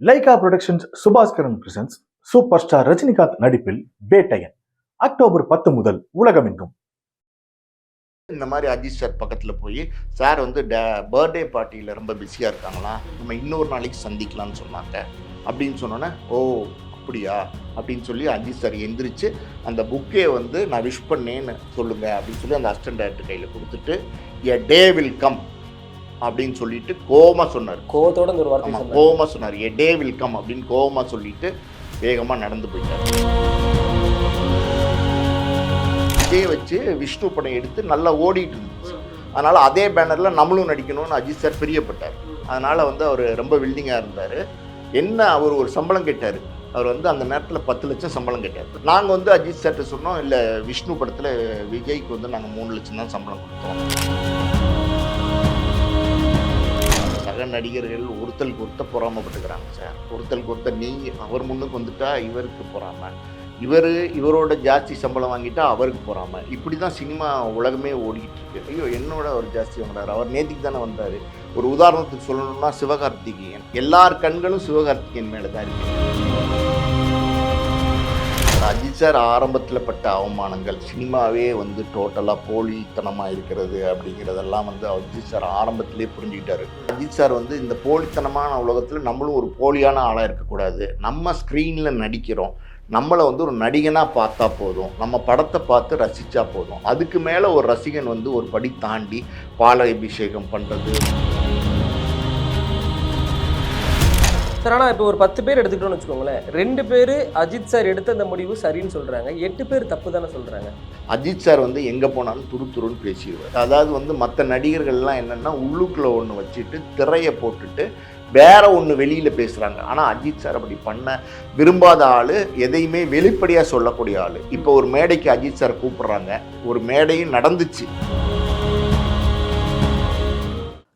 Lyca productions Subaskaran presents super star Rajinikanth நடிப்பில் Vettaiyan October பத்து முதல் உலகமெங்கும். இந்த மாதிரி அஜித் சார் பக்கத்தில் போய் சார் வந்து டே பர்த்டே பார்ட்டியில் ரொம்ப பிஸியாக இருக்காங்களா? நம்ம இன்னொரு நாளைக்கு சந்திக்கலாம்னு சொன்னாங்க. அப்படின்னு சொன்னோன்னே ஓ அப்படியா? அப்படின்னு சொல்லி அஜித் சார் எந்திரிச்சு அந்த புக்கே வந்து நான் விஷ் பண்ணேன்னு சொல்லுங்கள் அப்படின்னு சொல்லி அந்த அசிஸ்டன்ட் டைரக்டர் கையில் கொடுத்துட்டு எ டே வில் கம் அப்படின்னு சொல்லிட்டு கோமா சொன்னார். கோவத்தோட ஒரு வார்த்தை கோவமா சொன்னார். எ டே வில் கம் அப்படின்னு கோவமா சொல்லிட்டு வேகமாக நடந்து போயிட்டார். விஜய் வச்சு விஷ்ணு படம் எடுத்து நல்லா ஓடிட்டு இருந்துச்சு. அதனால் அதே பேனரில் நம்மளும் நடிக்கணும்னு அஜித் சார் பிரியப்பட்டார். அதனால் வந்து அவர் ரொம்ப வில்டிங்காக இருந்தார். என்ன அவர் ஒரு சம்பளம் கேட்டார். அவர் வந்து அந்த நேரத்தில் பத்து லட்சம் சம்பளம் கேட்டார். நாங்கள் வந்து அஜித் சார்ட்ட சொன்னோம் இல்லை விஷ்ணு படத்தில் விஜய்க்கு வந்து நாங்கள் மூணு லட்சம் தான் சம்பளம் கொடுத்தோம். சக நடிகர்கள் ஒருத்தல் கொடுத்த பொறாமப்பட்டுக்கிறாங்க சார். ஒருத்தல் கொடுத்த நீ அவர் முன்னுக்கு வந்துட்டா இவருக்கு பொறாம. இவர் இவரோட ஜாஸ்தி சம்பளம் வாங்கிட்டா அவருக்கு பொறாம. இப்படி தான் சினிமா உலகமே ஓடிக்கிட்டு இருக்கு. ஐயோ என்னோட அவர் ஜாஸ்தி வாங்குறாரு. அவர் நேத்திக்கு தானே வந்தார். ஒரு உதாரணத்துக்கு சொல்லணும்னா சிவகார்த்திகேயன். எல்லார் கண்களும் சிவகார்த்திகேயன் மேலே தான் இருக்கு. அஜித் சார் ஆரம்பத்தில் பட்ட அவமானங்கள் சினிமாவே வந்து டோட்டலாக போலித்தனமாக இருக்கிறது அப்படிங்கிறதெல்லாம் வந்து அஜித் சார் ஆரம்பத்திலே புரிஞ்சுக்கிட்டாரு. அஜித் சார் வந்து இந்த போலித்தனமான உலகத்தில் நம்மளும் ஒரு போலியான ஆளாக இருக்கக்கூடாது. நம்ம ஸ்க்ரீனில் நடிக்கிறோம். நம்மளை வந்து ஒரு நடிகனாக பார்த்தா போதும். நம்ம படத்தை பார்த்து ரசித்தா போதும். அதுக்கு மேலே ஒரு ரசிகன் வந்து ஒரு படி தாண்டி பால அபிஷேகம் பண்ணுறது சார் ஆனால் இப்போ ஒரு பத்து பேர் எடுத்துக்கிட்டோம்னு வச்சுக்கோங்களேன். ரெண்டு பேர் அஜித் சார் எடுத்த அந்த முடிவு சரின்னு சொல்கிறாங்க எட்டு பேர் தப்பு தானே சொல்கிறாங்க அஜித் சார் வந்து எங்கே போனாலும் துரு துருன்னு பேசிடுவார். அதாவது வந்து மற்ற நடிகர்கள்லாம் என்னென்னா உள்ளுக்குள்ளே ஒன்று வச்சுட்டு திரையை போட்டுட்டு வேற ஒன்று வெளியில் பேசுகிறாங்க ஆனால் அஜித் சார் அப்படி பண்ண விரும்பாத ஆள் எதையுமே வெளிப்படையாக சொல்லக்கூடிய ஆள். இப்போ ஒரு மேடைக்கு அஜித் சார் கூப்பிட்றாங்க. ஒரு மேடையும் நடந்துச்சு.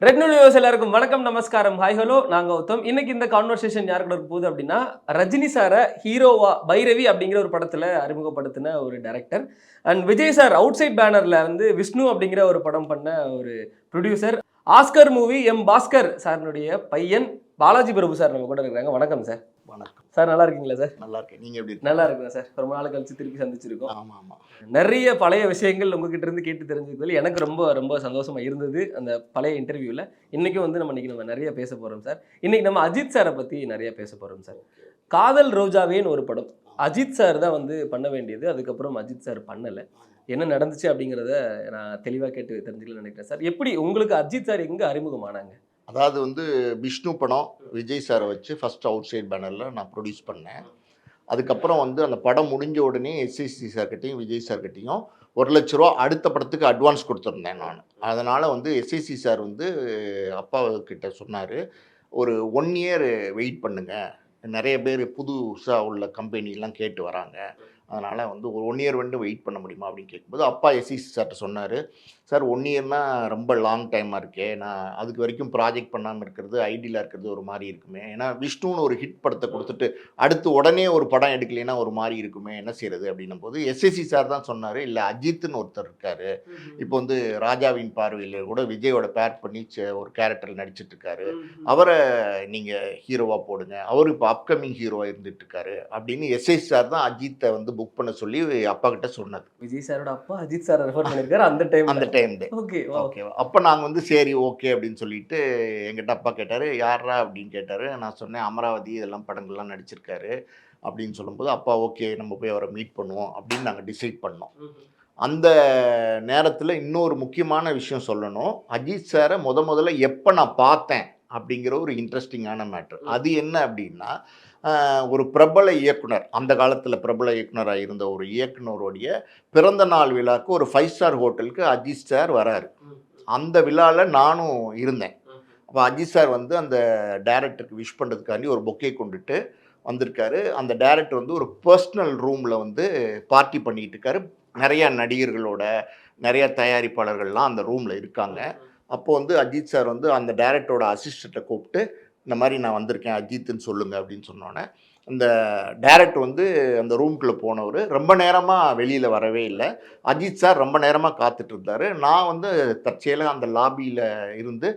ரெட் நியூஸ் எல்லாருக்கும் வணக்கம் நமஸ்காரம். ஹாய் ஹலோ நாங்கள் ஒருத்தம். இன்னைக்கு இந்த கான்வர்சேஷன் யார் கூட போகுது அப்படின்னா ரஜினி சாரை ஹீரோவா பைரவி அப்படிங்கிற ஒரு படத்தில் அறிமுகப்படுத்தின ஒரு director and Vijay sir outside பேனரில் வந்து விஷ்ணு அப்படிங்கிற ஒரு படம் பண்ண ஒரு producer Oscar movie M Bhaskar சாரினுடைய பையன். பாலாஜி பிரபு சார் நம்ம கூட இருக்கிறாங்க. வணக்கம் சார். வணக்கம். சார் நல்லா இருக்கீங்களா சார்? நல்லா இருக்கேன் நீங்கள் எப்படி நல்லா இருக்கேன் சார். ரொம்ப நாள் கழிச்சு திருப்பி சந்திச்சிருக்கோம். ஆமாம் ஆமாம் நிறைய பழைய விஷயங்கள் உங்ககிட்ட இருந்து கேட்டு தெரிஞ்சுக்கிறதுல எனக்கு ரொம்ப ரொம்ப சந்தோஷமா இருந்தது அந்த பழைய இன்டர்வியூவில் இன்னைக்கும் வந்து நம்ம இன்னைக்கு நம்ம நிறைய பேச போறோம் சார். இன்னைக்கு நம்ம அஜித் சாரை பத்தி நிறைய பேச போறோம் சார். காதல் ரோஜாவேன்னு ஒரு படம். அஜித் சார் தான் வந்து பண்ண வேண்டியது. அதுக்கப்புறம் அஜித் சார் பண்ணலை. என்ன நடந்துச்சு அப்படிங்கிறத நான் தெளிவாக கேட்டு தெரிஞ்சுக்கலாம்னு நினைக்கிறேன் சார். எப்படி உங்களுக்கு அஜித் சார் எங்கே அறிமுகமானாங்க? அதாவது வந்து விஷ்ணு படம் விஜய் சாரை வச்சு ஃபஸ்ட் அவுட் சைட் பேனரில் நான் ப்ரொடியூஸ் பண்ணேன். அதுக்கப்புறம் வந்து அந்த படம் முடிஞ்ச உடனே எஸ்எஸ்சி சார்கிட்டையும் விஜய் சார்கிட்டையும் ஒரு லட்ச ரூபா அடுத்த படத்துக்கு அட்வான்ஸ் கொடுத்துருந்தேன் நான். அதனால் வந்து எஸ்எஸ்சி சார் வந்து அப்பா கிட்ட சொன்னார் ஒரு ஒன் இயர் வெயிட் பண்ணுங்க. நிறைய பேர் புதுசாக உள்ள கம்பெனிலாம் கேட்டு வராங்க. அதனால் வந்து ஒரு ஒன் இயர் வந்து வெயிட் பண்ண முடியுமா அப்படின்னு கேட்கும்போது அப்பா எஸ்இசி சார்கிட்ட சொன்னார் சார் ஒன் இயர்னா ரொம்ப லாங் டைமாக இருக்கே. நான் அதுக்கு வரைக்கும் ப்ராஜெக்ட் பண்ணாமல் இருக்கிறது ஐடியில் இருக்கிறது ஒரு மாதிரி இருக்குமே. ஏன்னா விஷ்ணுன்னு ஒரு ஹிட் படத்தை கொடுத்துட்டு அடுத்து உடனே ஒரு படம் எடுக்கலைன்னா ஒரு மாதிரி இருக்குமே. என்ன செய்யறது அப்படின்னும் போது எஸ்எஸ்சி சார் தான் சொன்னார் இல்லை அஜித்னு ஒருத்தர் இருக்காரு. இப்போ வந்து ராஜாவின் பார்வையில் கூட விஜயோட பேர் பண்ணி ச- ஒரு கேரக்டர் நடிச்சிட்டு இருக்காரு. அவரை நீங்கள் ஹீரோவாக போடுங்க. அவர் இப்போ அப்கமிங் ஹீரோவாக இருந்துட்டு இருக்காரு. அப்படின்னு எஸ்எஸ் சார் தான் அஜித்தை வந்து புக் பண்ண சொல்லி அப்பா கிட்ட சொன்னது விஜய் சாரோட அப்பா அஜித் சார் ரெஃபர் பண்ணியிருக்காரு அந்த டைம் அந்த டைம் ஓகே ஓகேவா அப்போ நாங்கள் வந்து சரி ஓகே அப்படின்னு சொல்லிட்டு எங்கிட்ட அப்பா கேட்டார் யாரா அப்படின்னு கேட்டார். நான் சொன்னேன் அமராவதி இதெல்லாம் படங்கள்லாம் நடிச்சிருக்காரு. அப்படின்னு சொல்லும்போது அப்பா ஓகே நம்ம போய் அவரை மீட் பண்ணுவோம் அப்படின்னு நாங்கள் டிசைட் பண்ணோம். அந்த நேரத்தில் இன்னொரு முக்கியமான விஷயம் சொல்லணும். அஜித் சாரை முத முதல்ல எப்போ நான் பார்த்தேன் அப்படிங்கிற ஒரு இன்ட்ரெஸ்டிங்கான மேட்ரு அது என்ன அப்படின்னா ஒரு பிரபல இயக்குனர். அந்த காலத்தில் பிரபல இயக்குனராக இருந்த ஒரு இயக்குனருடைய பிறந்த நாள் விழாக்கு ஒரு ஃபைவ் ஸ்டார் ஹோட்டலுக்கு அஜித் சார் வராரு. அந்த விழாவில் நானும் இருந்தேன். அப்போ அஜித் சார் வந்து அந்த டேரக்டருக்கு விஷ் பண்ணுறதுக்காண்டி ஒரு பொக்கே கொண்டுட்டு வந்திருக்காரு. அந்த டேரக்டர் வந்து ஒரு பர்சனல் ரூமில் வந்து பார்ட்டி பண்ணிட்டு இருக்காரு. நிறைய நடிகர்களோட நிறைய தயாரிப்பாளர்கள்லாம் அந்த ரூமில் இருக்காங்க. அப்போ வந்து அஜித் சார் வந்து அந்த டேரக்டரோட அசிஸ்டண்ட்டை கூப்பிட்டு இந்த மாதிரி நான் வந்திருக்கேன் அஜித்துன்னு சொல்லுங்க அப்படின்னு சொன்னோன்னே அந்த டேரக்டர் வந்து அந்த ரூம்குள்ளே போனவர் ரொம்ப நேரமாக வெளியில் வரவே இல்லை. அஜித் சார் ரொம்ப நேரமாக காத்துட்டு இருந்தார். நான் வந்து தற்செயலாக அந்த லாபியில் இருந்து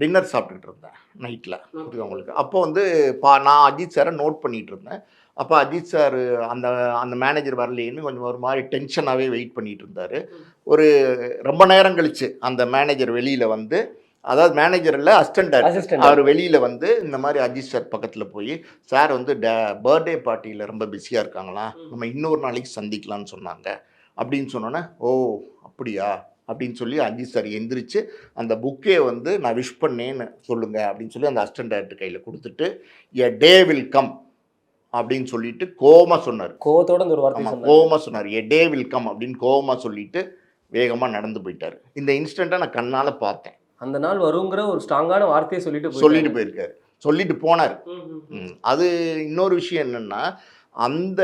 டின்னர் சாப்பிட்டுக்கிட்டு இருந்தேன் நைட்டில் உங்களுக்கு? அப்போ வந்து பா நான் அஜித் சாரை நோட் பண்ணிகிட்டு இருந்தேன். அப்போ அஜித் சார் அந்த அந்த மேனேஜர் வரலையேன்னு கொஞ்சம் ஒரு மாதிரி டென்ஷனாகவே வெயிட் பண்ணிட்டு இருந்தார். ஒரு ரொம்ப நேரம் கழிச்சு அந்த மேனேஜர் வெளியில் வந்து அதாவது மேனேஜர் இல்லை அசிஸ்டன்ட் அசிஸ்டன்ட் அவர் வெளியில் வந்து இந்த மாதிரி அஜித் சார் பக்கத்தில் போய் சார் வந்து பர்த்டே பார்ட்டியில் ரொம்ப பிஸியாக இருக்காங்களா? நம்ம இன்னொரு நாளைக்கு சந்திக்கலாம்னு சொன்னாங்க. அப்படின்னு சொன்னோன்னே ஓ அப்படியா? அப்படின்னு சொல்லி அஜித் சார் எந்திரிச்சு அந்த புக்கே வந்து நான் விஷ் பண்ணேன்னு சொல்லுங்க அப்படின்னு சொல்லி அந்த அசிஸ்டன்ட் டேரக்டர் கையில் கொடுத்துட்டு எ டே வில் கம் அப்படின்னு சொல்லிட்டு கோமா சொன்னார். கோவத்தோட ஒரு வார்த்தை கோவமா சொன்னார். எ டே வில் கம் அப்படின்னு கோவமா சொல்லிட்டு வேகமாக நடந்து போயிட்டார். இந்த இன்ஸ்டண்ட்டை நான் கண்ணால் பார்த்தேன். அந்த நாள் வருங்கிற ஒரு ஸ்ட்ராங்கான வார்த்தையை சொல்லிட்டு. சொல்லிட்டு போயிருக்காரு. சொல்லிட்டு போனார். அது இன்னொரு விஷயம் என்னன்னா அந்த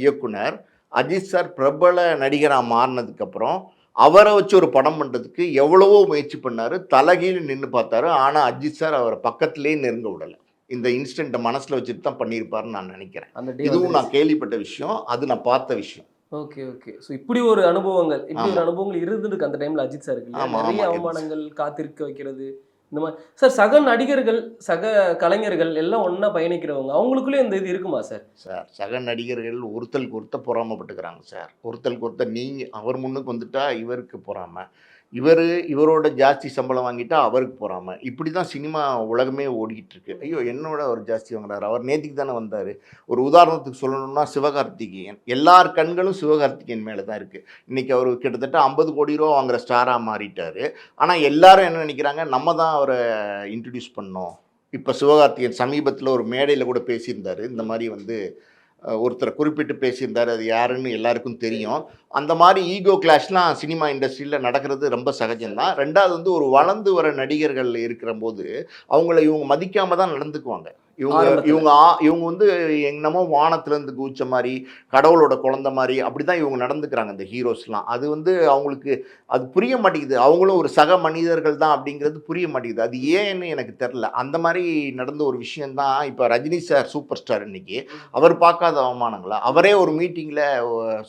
இயக்குனர் அஜித் சார் பிரபல நடிகராக மாறினதுக்கப்புறம் அவரை வச்சு ஒரு படம் பண்ணுறதுக்கு எவ்வளவோ முயற்சி பண்ணாரு. தலைகீழ் நின்று பார்த்தாரு. ஆனால் அஜித் சார் அவரை பக்கத்திலே நெருங்க விடலை. இந்த இன்ஸ்டன்ட்டை மனசில் வச்சுட்டு தான் பண்ணியிருப்பாருன்னு நான் நினைக்கிறேன். அந்த இதுவும் நான் கேள்விப்பட்ட விஷயம். அது நான் பார்த்த விஷயம். Okay okay. ஸோ இப்படி ஒரு அனுபவங்கள் இப்படி ஒரு. அனுபவங்கள் இருந்திருக்கு அந்த டைம்ல அஜித் சாருக்கு நிறைய அவமானங்கள் காத்திருக்க வைக்கிறது இந்த மாதிரி சார் சக நடிகர்கள் சக கலைஞர்கள் எல்லாம் ஒண்ணா பயணிக்கிறவங்க அவங்களுக்குள்ளே இந்த இது இருக்குமா சார் சார் சக நடிகர்கள் ஒருத்தருக்கு ஒருத்தர் பொறாமப்பட்டுக்கிறாங்க சார். ஒருத்தருக்கு ஒருத்தர் நீங்கள் அவர் முன்னுக்கு வந்துட்டா இவருக்கு பொறாம. இவர் இவரோட ஜாஸ்தி சம்பளம் வாங்கிட்டா அவருக்கு போகாமல் இப்படி தான் சினிமா உலகமே ஓடிக்கிட்டு இருக்கு ஐயோ என்னோட அவர் ஜாஸ்தி வாங்குறாரு. அவர் நேத்திக்கு தானே வந்தார். ஒரு உதாரணத்துக்கு சொல்லணும்னா சிவகார்த்திகேயன். எல்லார் கண்களும் சிவகார்த்திகேயன் மேலே தான் இருக்குது இன்றைக்கி அவர் கிட்டத்தட்ட ஐம்பது கோடி ரூபா வாங்குற ஸ்டாராக மாறிட்டார். ஆனால் எல்லாரும் என்ன நினைக்கிறாங்க? நம்ம தான் அவரை இன்ட்ரடியூஸ் பண்ணோம். இப்போ சிவகார்த்திகேயன் சமீபத்தில் ஒரு மேடையில் கூட பேசியிருந்தார். இந்த மாதிரி வந்து ஒருத்தரை குறிப்பிட்டு பேசியிருந்தார். அது யாருன்னு எல்லாருக்கும் தெரியும். அந்த மாதிரி ஈகோ கிளாஷ்லாம் சினிமா இண்டஸ்ட்ரியில் நடக்கிறது ரொம்ப சகஜம்தான். ரெண்டாவது வந்து ஒரு வளர்ந்து வர நடிகர்கள் இருக்கிற போது அவங்கள இவங்க மதிக்காம தான் நடந்துக்குவாங்க. இவங்க. இவங்க இவங்க வந்து என்னமோ வானத்துலேருந்து கூச்ச மாதிரி கடவுளோட குழந்த மாதிரி அப்படி தான் இவங்க நடந்துக்கிறாங்க இந்த ஹீரோஸ்லாம் அது வந்து அவங்களுக்கு அது புரிய மாட்டேங்குது. அவங்களும் ஒரு சக மனிதர்கள் தான் அப்படிங்கிறது புரிய மாட்டேங்குது. அது ஏன்னு எனக்கு தெரில அந்த மாதிரி நடந்த ஒரு விஷயந்தான் இப்போ ரஜினி சார் சூப்பர் ஸ்டார் இன்னைக்கு அவர் பார்க்காத அவமானங்களா? அவரே ஒரு மீட்டிங்கில்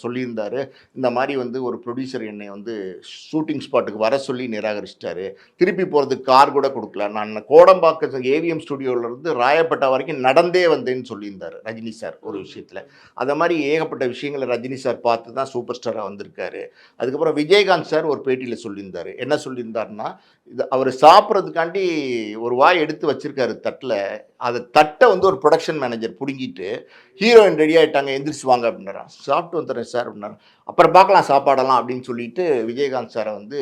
சொல்லியிருந்தாரு. இந்த மாதிரி வந்து ஒரு ப்ரொடியூசர் என்னை வந்து ஷூட்டிங் ஸ்பாட்டுக்கு வர சொல்லி நிராகரிச்சிட்டாரு. திருப்பி போகிறதுக்கு கார் கூட கொடுக்கல. நான் கோடம்பாக்கம் ஏவிஎம் ஸ்டுடியோவிலேருந்து ராயப்பட்டா வரைக்கும் நடந்தே வந்தேன்னு சொல்லியிருந்தார் ரஜினி சார் ஒரு விஷயத்தில். அந்த மாதிரி ஏகப்பட்ட விஷயங்களை ரஜினி சார் பார்த்து தான் சூப்பர் ஸ்டாராக வந்திருக்காரு. அதுக்கப்புறம் விஜயகாந்த் சார் ஒரு பேட்டியில் சொல்லியிருந்தார். என்ன சொல்லியிருந்தாருன்னா இது அவர் சாப்பிட்றதுக்காண்டி ஒரு வாய் எடுத்து வச்சிருக்காரு தட்டில். அதை தட்டை வந்து ஒரு ப்ரொடக்ஷன் மேனேஜர் பிடுங்கிட்டு ஹீரோயின் ரெடி ஆகிட்டாங்க எந்திரிச்சு வாங்க அப்படின்னாராம். சாப்பிட்டு வந்துடுறேன் சார் அப்படின்னாரு அப்புறம் பார்க்கலாம் சாப்பாடெல்லாம் அப்படின்னு சொல்லிட்டு விஜயகாந்த் சாரை வந்து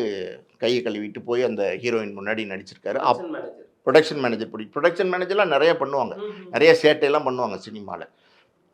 கையை கழுவிட்டு போய் அந்த ஹீரோயின் முன்னாடி நடிச்சிருக்காரு. அப் ப்ரொடக்ஷன் மேனேஜர் பிடி ப்ரொடக்ஷன் மேனேஜர்லாம் நிறைய பண்ணுவாங்க. நிறைய சேட்டையெல்லாம் பண்ணுவாங்க சினிமாவில்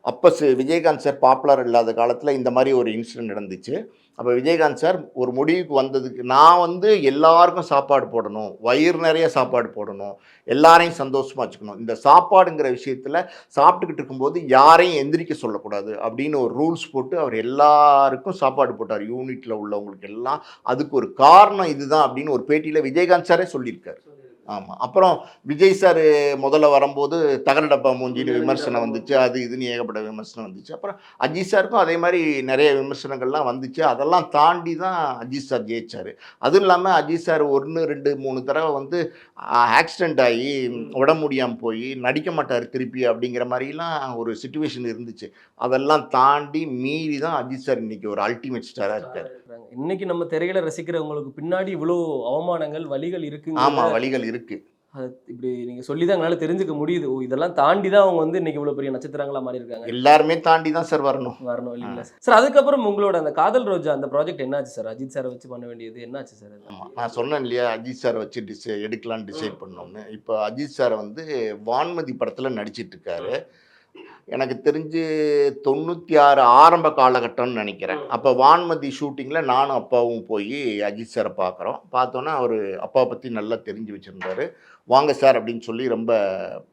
அப்போ விஜயகாந்த் சார் பாப்புலர் இல்லாத காலத்தில் இந்த மாதிரி ஒரு இன்சிடென்ட் நடந்துச்சு. அப்போ விஜயகாந்த் சார் ஒரு முடிவுக்கு வந்ததுக்கு நான் வந்து எல்லாருக்கும் சாப்பாடு போடணும் வயிறு நிறைய சாப்பாடு போடணும் எல்லாரையும் சந்தோஷமாக வச்சுக்கணும். இந்த சாப்பாடுங்கிற விஷயத்தில் சாப்பிட்டுக்கிட்டு இருக்கும்போது யாரையும் எந்திரிக்க சொல்லக்கூடாது அப்படின்னு ஒரு ரூல்ஸ் போட்டு அவர் எல்லாருக்கும் சாப்பாடு போட்டார். யூனிட்டில் உள்ளவங்களுக்கு எல்லாம். அதுக்கு ஒரு காரணம் இதுதான் அப்படின்னு ஒரு பேட்டியில் விஜயகாந்த் சாரே சொல்லியிருக்காரு. ஆமாம் அப்புறம் விஜய் சார் முதல்ல வரும்போது தகர டப்பா மூஞ்சின்னு விமர்சனம் வந்துச்சு அது இதுன்னு ஏகப்பட்ட விமர்சனம் வந்துச்சு. அப்புறம் அஜித் சாருக்கும் அதே மாதிரி நிறைய விமர்சனங்கள்லாம் வந்துச்சு. அதெல்லாம் தாண்டி தான் அஜித் சார் ஜெயிச்சார். அதுவும் இல்லாமல் அஜித் சார் ஒன்று ரெண்டு மூணு தடவை வந்து ஆக்சிடெண்ட் ஆகி உடம்பு முடியாமல் போய் நடிக்க மாட்டார் திருப்பி அப்படிங்கிற மாதிரிலாம் ஒரு சுச்சுவேஷன் இருந்துச்சு. அதெல்லாம் தாண்டி மீறி தான் அஜித் சார் இன்னைக்கு ஒரு அல்டிமேட் ஸ்டாராக இருக்கார். இன்னைக்கு நம்ம திரையில ரசிக்கிறவங்களுக்கு பின்னாடி இவ்வளோ அவமானங்கள் வலிகள் இருக்குங்க ஆமாம் வழிகள் இருக்குது அது இப்படி நீங்க சொல்லி தான் எங்களால தெரிஞ்சுக்க முடியுது. இதெல்லாம் தாண்டி தான் அவங்க வந்து இன்னைக்கு இவ்வளவு பெரிய நட்சத்திரங்களா மாறி இருக்காங்க எல்லாருமே தாண்டி தான் சார் வரணும். வரணும் இல்லைங்களா? சார் அதுக்கப்புறம் உங்களோட அந்த காதல் ரோஜா அந்த ப்ராஜெக்ட் என்னாச்சு சார் அஜித் சாரை வச்சு பண்ண வேண்டியது என்னாச்சு சார்? ஆமாம் நான் சொன்னேன் இல்லையா அஜித் சாரை வச்சு டிசை எடுக்கலாம்னு டிசைட் பண்ணோம்னு. இப்போ அஜித் சாரை வந்து வான்மதி படத்தில் நடிச்சிட்டு இருக்காரு. எனக்கு தெரிஞ்சு தொண்ணூற்றி ஆறு ஆரம்ப காலகட்டம்னு நினைக்கிறேன். அப்போ வான்மதி ஷூட்டிங்கில் நானும் அப்பாவும் போய் அஜித் சாரை பார்க்குறோம் பார்த்தோன்னா அவர் அப்பாவை பற்றி நல்லா தெரிஞ்சு வச்சுருந்தாரு. வாங்க சார் அப்படின்னு சொல்லி ரொம்ப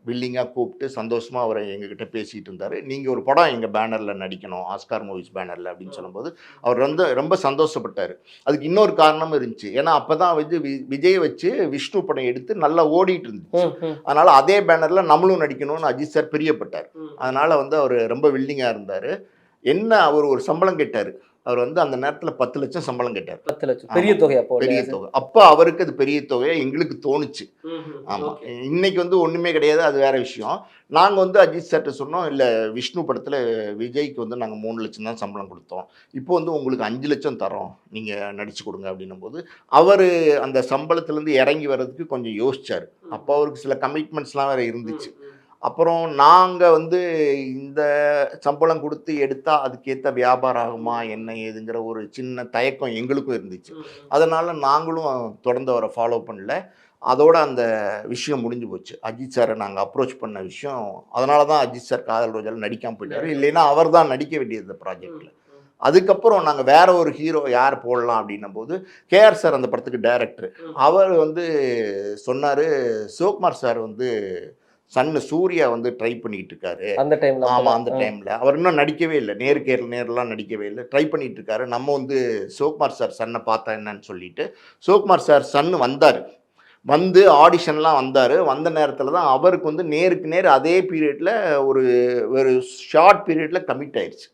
வில்லிங்காக கூப்பிட்டு சந்தோஷமாக அவரை எங்ககிட்ட பேசிகிட்டு இருந்தார். நீங்கள் ஒரு படம் எங்கள் பேனரில் நடிக்கணும் ஆஸ்கார் மூவிஸ் பேனரில் அப்படின்னு சொல்லும்போது அவர் வந்து ரொம்ப சந்தோஷப்பட்டார். அதுக்கு இன்னொரு காரணமும் இருந்துச்சு. ஏன்னா அப்போ தான் வந்து வி- விஜயை வச்சு விஷ்ணு படம் எடுத்து நல்லா ஓடிட்டு இருந்துச்சு. அதனால் அதே பேனரில் நம்மளும் நடிக்கணும்னு அஜித் சார் பிரியப்பட்டார். அதனால் வந்து அவர் ரொம்ப வில்லிங்காக இருந்தார். என்ன அவர் ஒரு சம்பளம் கேட்டார். அவர் வந்து அந்த நேரத்தில் பத்து லட்சம் சம்பளம் கேட்டார். பத்து லட்சம். பெரிய தொகை அப்போ பெரிய தொகை. அப்போ அவருக்கு அது பெரிய தொகை எங்களுக்கு தோணுச்சு. ஆமாம் இன்னைக்கு வந்து ஒன்றுமே கிடையாது. அது வேற விஷயம். நாங்கள் வந்து அஜித் சார்ட்ட சொன்னோம் இல்லை விஷ்ணு படத்தில் விஜய்க்கு வந்து நாங்கள் மூணு லட்சம் தான் சம்பளம் கொடுத்தோம். இப்போ வந்து உங்களுக்கு அஞ்சு லட்சம் தரோம். நீங்கள் நடிச்சு கொடுங்க. அப்படின்னும் போது அவர் அந்த சம்பளத்துலேருந்து இறங்கி வர்றதுக்கு கொஞ்சம் யோசிச்சார். அப்போ அவருக்கு சில கமிட்மெண்ட்ஸ்லாம் வேற இருந்துச்சு. அப்புறம் நாங்கள் வந்து இந்த சம்பளம் கொடுத்து எடுத்தால் அதுக்கேற்ற வியாபாரம் ஆகுமா என்ன ஏதுங்கிற ஒரு சின்ன தயக்கம் எங்களுக்கும் இருந்துச்சு. அதனால் நாங்களும் தொடர்ந்து அவரை ஃபாலோ பண்ணல. அதோட அந்த விஷயம் முடிஞ்சு போச்சு. அஜித் சாரை நாங்கள் அப்ரோச் பண்ண விஷயம் அதனால தான் அஜித் சார் காதல் ரோஜாவில் நடிக்காமல் போயிட்டாரு. இல்லைன்னா அவர் தான் நடிக்க வேண்டியது இந்த ப்ராஜெக்டில் அதுக்கப்புறம் நாங்கள் வேற ஒரு ஹீரோ யார் போடலாம் அப்படின்னும் போது கேஆர் சார் அந்த படத்துக்கு டைரக்டர் அவர் வந்து சொன்னார் சிவகுமார் சார் வந்து சன்னு சூர்யா வந்து ட்ரை பண்ணிட்டு இருக்காரு அந்த டைம்ல ஆமாம் அந்த டைமில் அவர் இன்னும் நடிக்கவே இல்லை. நேருக்கு நேர்லாம் நடிக்கவே இல்லை. ட்ரை பண்ணிட்டு இருக்காரு நம்ம வந்து சிவகுமார் சார் சன்னை பார்த்தா என்னன்னு சொல்லிட்டு சிவகுமார் சார் சன்னு வந்தார். வந்து ஆடிஷன்லாம் வந்தார். வந்த நேரத்தில் தான் அவருக்கு வந்து நேருக்கு நேர் அதே பீரியடில் ஒரு ஒரு ஷார்ட் பீரியடில் கமிட் ஆயிடுச்சு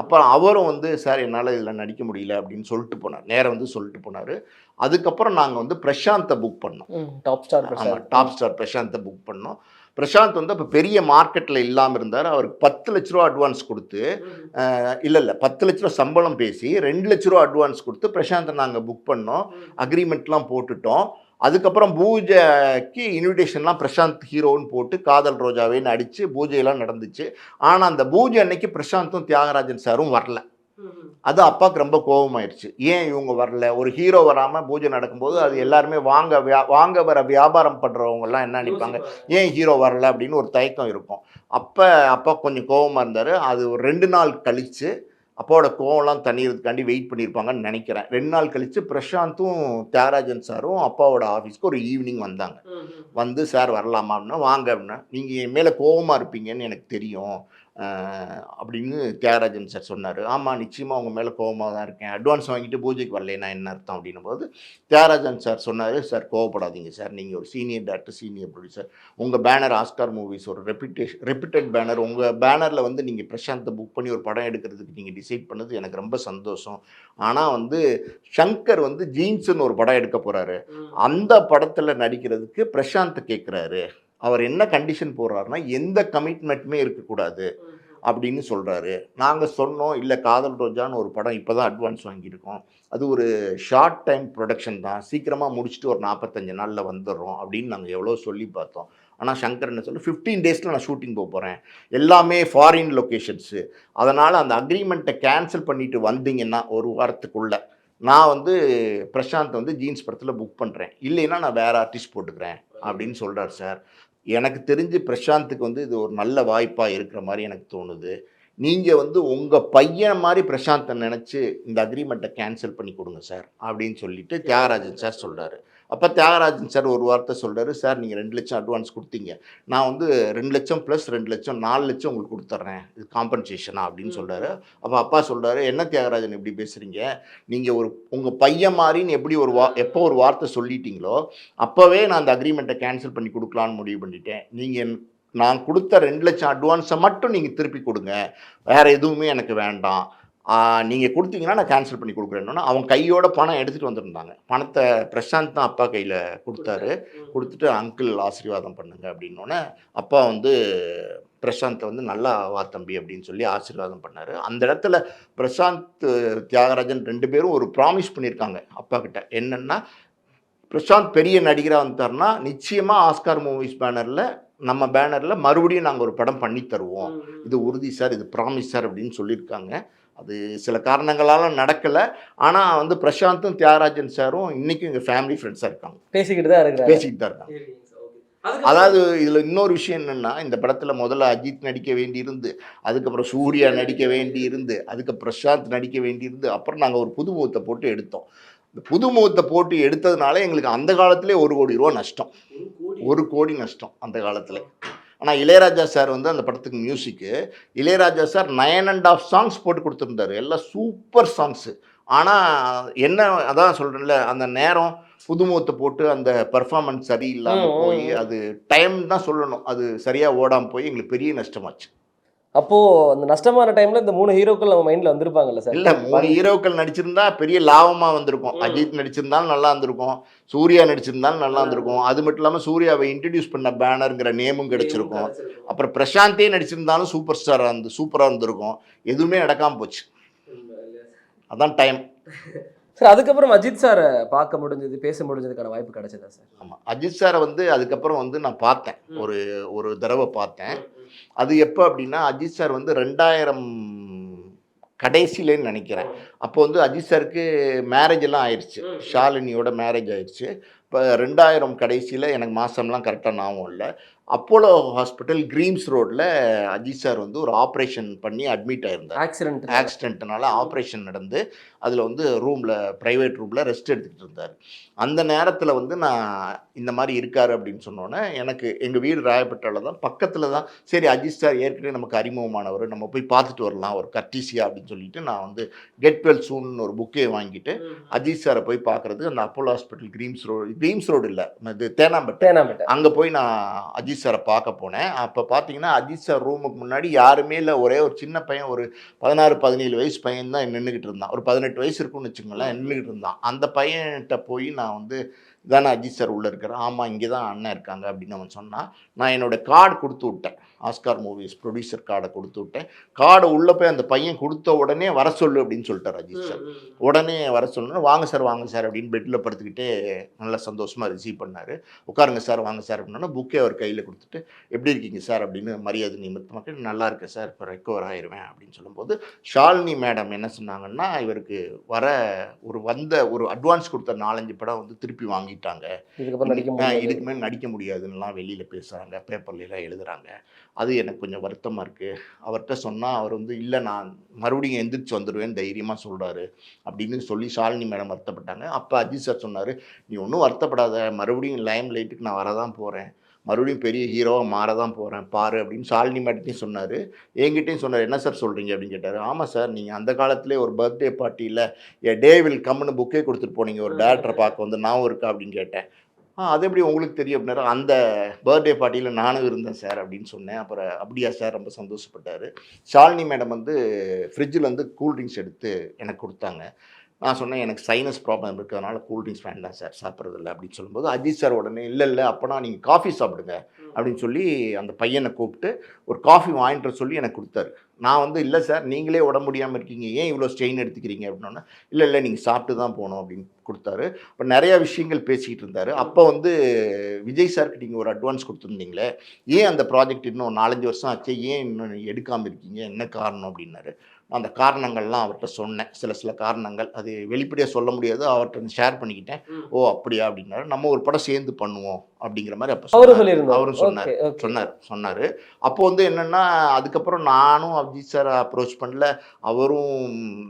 அப்புறம் அவரும் வந்து சார் என்னால் இதில் நடிக்க முடியல அப்படின்னு சொல்லிட்டு போனார். நேரம் வந்து சொல்லிட்டு போனார். அதுக்கப்புறம் நாங்கள் வந்து பிரசாந்தை புக் பண்ணோம். டாப் ஸ்டார் ஆமாம் டாப் ஸ்டார் பிரசாந்தை புக் பண்ணோம். பிரசாந்த் வந்து அப்போ பெரிய மார்க்கெட்டில் இல்லாமல் இருந்தார். அவருக்கு பத்து லட்ச ரூபா அட்வான்ஸ் கொடுத்து இல்லை இல்லை பத்து லட்ச ரூபா சம்பளம் பேசி ரெண்டு லட்ச ரூபா அட்வான்ஸ் கொடுத்து பிரசாந்தை நாங்கள் புக் பண்ணோம். அக்ரிமெண்ட்லாம் போட்டுட்டோம். அதுக்கப்புறம் பூஜைக்கு இன்விடேஷன்லாம் பிரசாந்த் ஹீரோன்னு போட்டு காதல் ரோஜாவே நடித்து பூஜையெல்லாம் நடந்துச்சு. ஆனால் அந்த பூஜை அன்னைக்கு பிரசாந்தும் தியாகராஜன் சாரும் வரல. அது அப்பாவுக்கு ரொம்ப கோபமாயிருச்சு ஏன் இவங்க வரல? ஒரு ஹீரோ வராமல் பூஜை நடக்கும்போது அது எல்லாருமே வாங்க வியா- வாங்க வர வியாபாரம் பண்ணுறவங்கலாம் என்ன நினைப்பாங்க? ஏன் ஹீரோ வரல அப்படின்னு ஒரு தயக்கம் இருக்கும். அப்போ அப்பா கொஞ்சம் கோவமாக இருந்தார். அது ஒரு ரெண்டு நாள் கழித்து அப்பாவோட கோவம்லாம் தண்ணிறதுக்காண்டி வெயிட் பண்ணியிருப்பாங்கன்னு நினைக்கிறேன். ரெண்டு நாள் கழித்து பிரசாந்தும் தியாகராஜன் சாரும் அப்பாவோட ஆஃபீஸ்க்கு ஒரு ஈவினிங் வந்தாங்க. வந்து சார் வரலாமா? அப்படின்னா வாங்க அப்படின்னா நீங்கள் என் மேலே கோவமாக இருப்பீங்கன்னு எனக்கு தெரியும். அப்படின்னு தியாகராஜன் சார் சொன்னார். ஆமாம் நிச்சயமாக உங்கள் மேலே கோவமாக தான் இருக்கேன். அட்வான்ஸ் வாங்கிட்டு பூஜைக்கு வரலைன்னா என்ன அர்த்தம்? அப்படின்னும் போது தியாகராஜன் சார் சொன்னார் சார் கோவப்படாதீங்க சார் நீங்கள் ஒரு சீனியர் டேரக்டர் சீனியர் ப்ரொடியூசர் உங்கள் பேனர் ஆஸ்கார் மூவிஸ் ஒரு ரெப்யூட்டேஷன் ரெப்யூட்டட் பேனர் உங்கள் பேனரில் வந்து நீங்கள் பிரசாந்தை புக் பண்ணி ஒரு படம் எடுக்கிறதுக்கு நீங்கள் டிசைட் பண்ணது எனக்கு ரொம்ப சந்தோஷம். ஆனால் வந்து ஷங்கர் வந்து ஜீன்ஸ்னு ஒரு படம் எடுக்க போகிறாரு அந்த படத்தில் நடிக்கிறதுக்கு பிரசாந்த் கேட்குறாரு அவர் என்ன கண்டிஷன் போடுறாருன்னா எந்த கமிட்மெண்ட்டுமே இருக்கக்கூடாது அப்படின்னு சொல்கிறாரு நாங்கள் சொன்னோம் இல்லை காதல் ரோஜான்னு ஒரு படம் இப்போ தான் அட்வான்ஸ் வாங்கியிருக்கோம். அது ஒரு ஷார்ட் டைம் ப்ரொடக்ஷன் தான். சீக்கிரமாக முடிச்சுட்டு ஒரு நாற்பத்தஞ்சு நாளில் வந்துடுறோம் அப்படின்னு நாங்கள் எவ்வளோ சொல்லி பார்த்தோம். ஆனால் சங்கர் என்ன சொல்லு ஃபிஃப்டீன் டேஸில் நான் ஷூட்டிங் போக போகிறேன் எல்லாமே ஃபாரின் லொக்கேஷன்ஸு அதனால் அந்த அக்ரிமெண்ட்டை கேன்சல் பண்ணிட்டு வந்தீங்கன்னா ஒரு வாரத்துக்குள்ளே நான் வந்து பிரசாந்த் வந்து ஜீன்ஸ் படத்தில் புக் பண்ணுறேன் இல்லைன்னா நான் வேறு ஆர்டிஸ்ட் போட்டுக்கிறேன். அப்படின்னு சொல்கிறார் சார். எனக்கு தெரிஞ்சு பிரசாந்துக்கு வந்து இது ஒரு நல்ல வாய்ப்பாக இருக்கிற மாதிரி எனக்கு தோணுது. நீங்கள் வந்து உங்கள் பையன் மாதிரி பிரசாந்தை நினச்சி இந்த அக்ரிமெண்ட்டை கேன்சல் பண்ணி கொடுங்க சார் அப்படின்னு சொல்லிட்டு தியாகராஜன் சார் சொல்கிறாரு அப்போ தியாகராஜன் சார் ஒரு வார்த்தை சொல்கிறாரு சார் நீங்கள் ரெண்டு லட்சம் அட்வான்ஸ் கொடுத்தீங்க. நான் வந்து ரெண்டு லட்சம் ப்ளஸ் ரெண்டு லட்சம் நாலு லட்சம் உங்களுக்கு கொடுத்துட்றேன் இது காம்பன்சேஷனா அப்படின்னு சொல்கிறாரு அப்போ அப்பா சொல்கிறாரு என்ன தியாகராஜன் எப்படி பேசுகிறீங்க நீங்கள் ஒரு உங்கள் பையன் மாதிரின்னு எப்படி ஒரு வா எப்போ ஒரு வார்த்தை சொல்லிட்டீங்களோ அப்போவே நான் அந்த அக்ரிமெண்ட்டை கேன்சல் பண்ணி கொடுக்கலான்னு முடிவு பண்ணிட்டேன். நீங்கள் நான் கொடுத்த ரெண்டு லட்சம் அட்வான்ஸை மட்டும் நீங்கள் திருப்பி கொடுங்க. வேறு எதுவுமே எனக்கு வேண்டாம். நீங்கள் கொடுத்தீங்கன்னா நான் கேன்சல் பண்ணி கொடுக்குறேன்னா அவன் கையோட பணம் எடுத்துகிட்டு வந்திருந்தாங்க. பணத்தை பிரசாந்த் தான் அப்பா கையில் கொடுத்தாரு. கொடுத்துட்டு அங்கிள் ஆசீர்வாதம் பண்ணுங்க அப்படின்னோடனே அப்பா வந்து பிரசாந்தை வந்து நல்லா வா தம்பி அப்படின்னு சொல்லி ஆசீர்வாதம் பண்ணார். அந்த இடத்துல பிரசாந்த் தியாகராஜன் ரெண்டு பேரும் ஒரு ப்ராமிஸ் பண்ணியிருக்காங்க அப்பா கிட்ட. என்னென்னா பிரசாந்த் பெரிய நடிகராக வந்துட்டார்னா நிச்சயமாக ஆஸ்கார் மூவிஸ் பேனரில் நம்ம பேனரில் மறுபடியும் நாங்கள் ஒரு படம் பண்ணி தருவோம். இது உறுதி சார் இது ப்ராமிஸ் சார் அப்படின்னு சொல்லியிருக்காங்க. அது சில காரணங்களால் நடக்கலை. ஆனால் வந்து பிரசாந்தும் தியாகராஜன் சாரும் இன்றைக்கும் எங்கள் ஃபேமிலி ஃப்ரெண்ட்ஸாக இருக்காங்க. பேசிக்கிட்டு தான் இருக்கிறாரு. பேசிக்கிட்டு தான் இருக்காங்க. அதாவது இதில் இன்னொரு விஷயம் என்னென்னா இந்த படத்தில் முதல்ல அஜித் நடிக்க வேண்டியிருந்து அதுக்கப்புறம் சூர்யா நடிக்க வேண்டியிருந்து அதுக்கு பிரசாந்த் நடிக்க வேண்டியிருந்து அப்புறம் நாங்கள் ஒரு புதுமுகத்தை போட்டு எடுத்தோம். இந்த புதுமுகத்தை போட்டு எடுத்ததுனால எங்களுக்கு அந்த காலத்திலே ஒரு கோடி ரூபா நஷ்டம். ஒரு கோடி நஷ்டம் அந்த காலத்தில். ஆனால் இளையராஜா சார் வந்து அந்த படத்துக்கு மியூசிக்கு Ilaiyaraaja sir nine and half songs போட்டு கொடுத்துருந்தாரு. எல்லாம் சூப்பர் சாங்ஸு ஆனால் என்ன அதான் சொல்கிறேன்ல அந்த நேரம் புதுமுகத்தை போட்டு அந்த பெர்ஃபார்மன்ஸ் சரியில்லாமல் போய். அது டைம் தான் சொல்லணும். அது சரியாக ஓடாமல் போய் எங்களுக்கு பெரிய நஷ்டமாச்சு. அப்போ அந்த நஷ்டமான டைம்ல இந்த மூணு ஹீரோக்கள் நம்ம மைண்ட்ல வந்திருப்பாங்கல்ல சார் இல்ல மூணு ஹீரோக்கள் நடிச்சிருந்தா பெரிய லாபமா வந்திருக்கும். அஜித் நடிச்சிருந்தாலும் நல்லா இருந்திருக்கும் சூர்யா நடிச்சிருந்தாலும் நல்லா இருந்திருக்கும் அது மட்டும் இல்லாம சூர்யாவை இன்ட்ரடியூஸ் பண்ண பேனருங்கிற நேமும் கிடைச்சிருக்கும். அப்புறம் பிரசாந்தே நடிச்சிருந்தாலும் சூப்பர் ஸ்டாரா இருந்து சூப்பரா இருந்திருக்கும் எதுவுமே நடக்காம போச்சு. அதான் டைம் சார் அதுக்கப்புறம் அஜித் சாரை பார்க்க முடிஞ்சது பேச முடிஞ்சதுக்கான வாய்ப்பு கிடைச்சதா சார் ஆமா. அஜித் சாரை வந்து அதுக்கப்புறம் வந்து நான் பார்த்தேன். ஒரு ஒரு தடவை பார்த்தேன். அது எப்போ அப்படின்னா அஜித் சார் வந்து ரெண்டாயிரம் கடைசியிலேன்னு நினைக்கிறேன். அப்போ வந்து அஜித் சாருக்கு மேரேஜ் எல்லாம் ஆயிடுச்சு. ஷாலினியோட மேரேஜ் ஆயிடுச்சு இப்போ ரெண்டாயிரம் கடைசியில் எனக்கு மாதம்லாம் கரெக்டாக ஞாபகம் இல்லை. அப்போலோ ஹாஸ்பிட்டல் கிரீம்ஸ் ரோட்டில் அஜித் சார் வந்து ஒரு ஆப்ரேஷன் பண்ணி அட்மிட் ஆயிருந்தார். ஆக்சிடென்ட் ஆக்சிடென்ட்னால ஆப்ரேஷன் நடந்து அதில் வந்து ரூமில் ப்ரைவேட் ரூமில் ரெஸ்ட் எடுத்துக்கிட்டு இருந்தார். அந்த நேரத்தில் வந்து நான் இந்த மாதிரி இருக்காரு அப்படின்னு சொன்னோன்னே எனக்கு எங்கள் வீடு ராயப்பட்டால தான் பக்கத்தில் தான் சரி அஜித் சார் ஏற்கனவே நமக்கு அறிமுகமானவர் நம்ம போய் பார்த்துட்டு வரலாம் ஒரு கர்டீசியா அப்படின்னு சொல்லிட்டு நான் வந்து கெட் வெல் சூன் ஒரு புக்கே வாங்கிட்டு அஜித் சாரை போய் பார்க்குறது அந்த Apollo hospital Greams road Greams road இல்லை. இது தேனாம்பேட்டை. தேனாம்பேட்டை. அங்கே போய் நான் அஜித் சாரை பார்க்க போனேன். அப்போ பார்த்தீங்கன்னா அஜித் சார் ரூமுக்கு முன்னாடி யாருமே இல்லை. ஒரே ஒரு சின்ன பையன் ஒரு பதினாறு பதினேழு வயசு பையன் தான் நின்றுக்கிட்டு இருந்தான். ஒரு பதினெட்டு வயசு இருக்கும்னு வச்சுக்கோங்களேன் நின்றுக்கிட்டு இருந்தான். அந்த பையன்கிட்ட போய் நான் வந்து இதானே அஜித் சார் உள்ளே இருக்கிறேன் ஆமாம் இங்கே தான் அண்ணன் இருக்காங்க அப்படின்னு அவன் சொன்னான் நான் என்னோட கார்டு கொடுத்து விட்டேன். ஆஸ்கார் மூவிஸ் ப்ரொடியூசர் கார்டை கொடுத்து விட்டேன். கார்டு உள்ளே போய் அந்த பையன் கொடுத்த உடனே வர சொல்லு அப்படின்னு சொல்லிட்டார் அஜித் சார். உடனே வர சொல்லணும் வாங்க சார் வாங்க சார் அப்படின்னு பெட்டில் படுத்துக்கிட்டே நல்லா சந்தோஷமாக ரிசீவ் பண்ணார். உட்காருங்க சார் வாங்க சார் அப்படின்னா புக்கே அவர் கையில் கொடுத்துட்டு எப்படி இருக்கீங்க சார்? அப்படின்னு மரியாதை நிமித்தமாக நல்லா இருக்கேன் சார் இப்போ ரெக்கவர் ஆயிடுவேன் அப்படின்னு சொல்லும்போது ஷாலினி மேடம் என்ன சொன்னாங்கன்னா இவருக்கு வர ஒரு வந்த ஒரு அட்வான்ஸ் கொடுத்த நாலஞ்சு படம் வந்து திருப்பி வாங்கிட்டாங்க. இதுக்கு மேலே நடிக்க முடியாதுன்னுலாம் வெளியில் பேசுகிறாங்க பேப்பர்லாம் எழுதுறாங்க. அது எனக்கு கொஞ்சம் வருத்தமாக இருக்குது அவர்கிட்ட சொன்னால் அவர் வந்து இல்லை நான் மறுபடியும் எந்திரிச்சு வந்துடுவேன் தைரியமாக சொல்கிறாரு அப்படின்னு சொல்லி ஷாலினி மேடம் வருத்தப்பட்டாங்க. அப்போ அஜித் சார் சொன்னார் நீ ஒன்றும் வருத்தப்படாத. மறுபடியும் லைம் லைட்டுக்கு நான் வரதான் போகிறேன் மறுபடியும் பெரிய ஹீரோவாக மாற தான் போகிறேன் பாரு அப்படின்னு ஷாலினி மேடத்தையும் சொன்னார். என்கிட்டயும் சொன்னார் என்ன சார் சொல்கிறீங்க அப்படின்னு கேட்டார். ஆமாம் சார் நீங்கள் அந்த காலத்திலே ஒரு பர்த்டே பார்ட்டியில் ஏ டே வில் கம்னு புக்கே கொடுத்துட்டு போனீங்க ஒரு டேரக்டரை பார்க்க வந்து நான் இருக்கா அப்படின்னு கேட்டேன். ஆ அது எப்படி உங்களுக்கு தெரியும்? அப்படின்னாரு. அந்த பர்த்டே பார்ட்டியில் நானும் இருந்தேன் சார் அப்படின்னு சொன்னேன். அப்புறம் அப்படியா சார் ரொம்ப சந்தோஷப்பட்டார். ஷாலினி மேடம் வந்து ஃப்ரிட்ஜில் வந்து கூல்ட்ரிங்க்ஸ் எடுத்து எனக்கு கொடுத்தாங்க. நான் சொன்னேன் எனக்கு சைனஸ் ப்ராப்ளம் இருக்கிறதுனால கூல்ட்ரிங்க்ஸ் வேண்டாம் சார் சாப்பிட்றதில்ல அப்படின்னு சொல்லும்போது அஜித் சார் உடனே இல்லை இல்லை அப்போனா நீங்கள் காஃபி சாப்பிடுங்க அப்படின்னு சொல்லி அந்த பையனை கூப்பிட்டு ஒரு காஃபி வாங்கிட்டு சொல்லி எனக்கு கொடுத்தாரு. நான் வந்து இல்லை சார் நீங்களே உடம்பு முடியாமல் இருக்கீங்க. ஏன் இவ்வளோ ஸ்ட்ரெயின் எடுத்துக்கிறீங்க? அப்படின்னா இல்லை இல்லை நீங்கள் சாப்பிட்டு தான் போகணும் அப்படின்னு கொடுத்தாரு. அப்போ நிறையா விஷயங்கள் பேசிக்கிட்டு இருந்தார். அப்போ வந்து விஜய் சாருக்கு நீங்கள் ஒரு அட்வான்ஸ் கொடுத்துருந்தீங்களே ஏன் அந்த ப்ராஜெக்ட் இன்னும் நாலஞ்சு வருஷம் ஆச்சு? ஏன் இன்னும் எடுக்காமல் இருக்கீங்க? என்ன காரணம்? அப்படின்னாரு. அந்த காரணங்கள்லாம் அவர்கிட்ட சொன்னேன். சில சில காரணங்கள். அது வெளிப்படையாக சொல்ல முடியாது. அவர்கிட்ட ஷேர் பண்ணிக்கிட்டேன். ஓ அப்படியா? அப்படின்னாரு. நம்ம ஒரு படம் சேர்ந்து பண்ணுவோம் அப்படிங்கிற மாதிரி அப்போ அவரும் சொன்னாரு. சொன்னார். சொன்னார். அப்போ வந்து என்னென்னா அதுக்கப்புறம் நானும் அஜித் சாரை அப்ரோச் பண்ணல அவரும்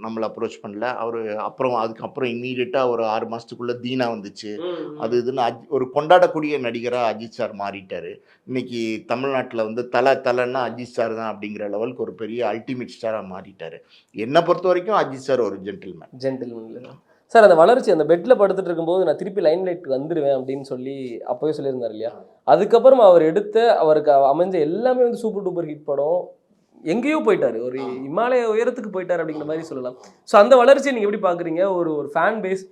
நம்மளை அப்ரோச் பண்ணல. அவர் அப்புறம் அதுக்கப்புறம் இம்மீடியட்டாக ஒரு ஆறு மாதத்துக்குள்ளே தீனா வந்துச்சு. அது இதுன்னு அஜ் ஒரு கொண்டாடக்கூடிய நடிகராக அஜித் சார் மாறிட்டார். இன்னைக்கு தமிழ்நாட்டில் வந்து தலை தலைன்னா அஜித் சார் தான் அப்படிங்கிற லெவலுக்கு ஒரு பெரிய அல்டிமேட் ஸ்டாராக மாறிட்டார். என்னை பொறுத்த வரைக்கும் அஜித் சார் ஒரு ஜென்டில்மேன். ஜென்டில்மேன் சார் அந்த வளர்ச்சி அந்த பெட்ல படுத்துட்டு இருக்கும்போது நான் திருப்பி லைன் லைட் வந்துடுவேன் அப்படின்னு சொல்லி அப்போவே சொல்லியிருந்தார் இல்லையா? அதுக்கப்புறம் அவர் எடுத்த அவருக்கு அமைஞ்ச எல்லாமே வந்து சூப்பர் டூப்பர் ஹிட் படம் எங்கேயோ போயிட்டாரு. ஒரு இமாலய உயரத்துக்கு போயிட்டார் அப்படிங்கிற மாதிரி சொல்லலாம். ஸோ அந்த வளர்ச்சியை நீங்க எப்படி பாக்குறீங்க ஒரு ஒரு ஃபேன் பேஸ்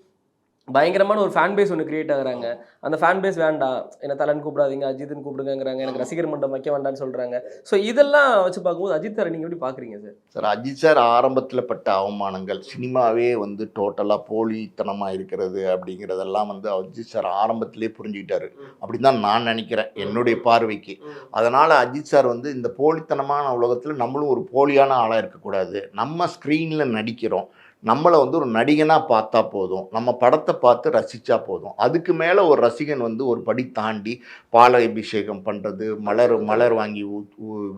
பயங்கரமான ஒரு ஃபேன் பேஸ் ஒன்று கிரியேட் ஆகுறாங்க. அந்த ஃபேன் பேஸ் வேண்டாம் என்ன தலன் கூப்பிடாதீங்க அஜித்னு கூப்பிடுங்கிறாங்க எனக்கு ரசிகர் மன்றம் வைக்க வேண்டாம்னு சொல்கிறாங்க ஸோ இதெல்லாம் வச்சு பார்க்கும்போது அஜித் சார் நீங்கள் எப்படி பார்க்குறீங்க சார் சார் அஜித் சார் ஆரம்பத்தில் பட்ட அவமானங்கள் சினிமாவே வந்து டோட்டலாக போலித்தனமாக இருக்கிறது அப்படிங்கிறதெல்லாம் வந்து அஜித் சார் ஆரம்பத்திலே புரிஞ்சுக்கிட்டாரு. அப்படின்னு தான் நான் நினைக்கிறேன் என்னுடைய பார்வைக்கு. அதனால் அஜித் சார் வந்து இந்த போலித்தனமான உலகத்தில் நம்மளும் ஒரு போலியான ஆளாக இருக்கக்கூடாது. நம்ம ஸ்க்ரீனில் நடிக்கிறோம். நம்மளை வந்து ஒரு நடிகனாக பார்த்தா போதும். நம்ம படத்தை பார்த்து ரசித்தா போதும். அதுக்கு மேலே ஒரு ரசிகன் வந்து ஒரு படி தாண்டி பால அபிஷேகம் பண்ணுறது மலர் மலர் வாங்கி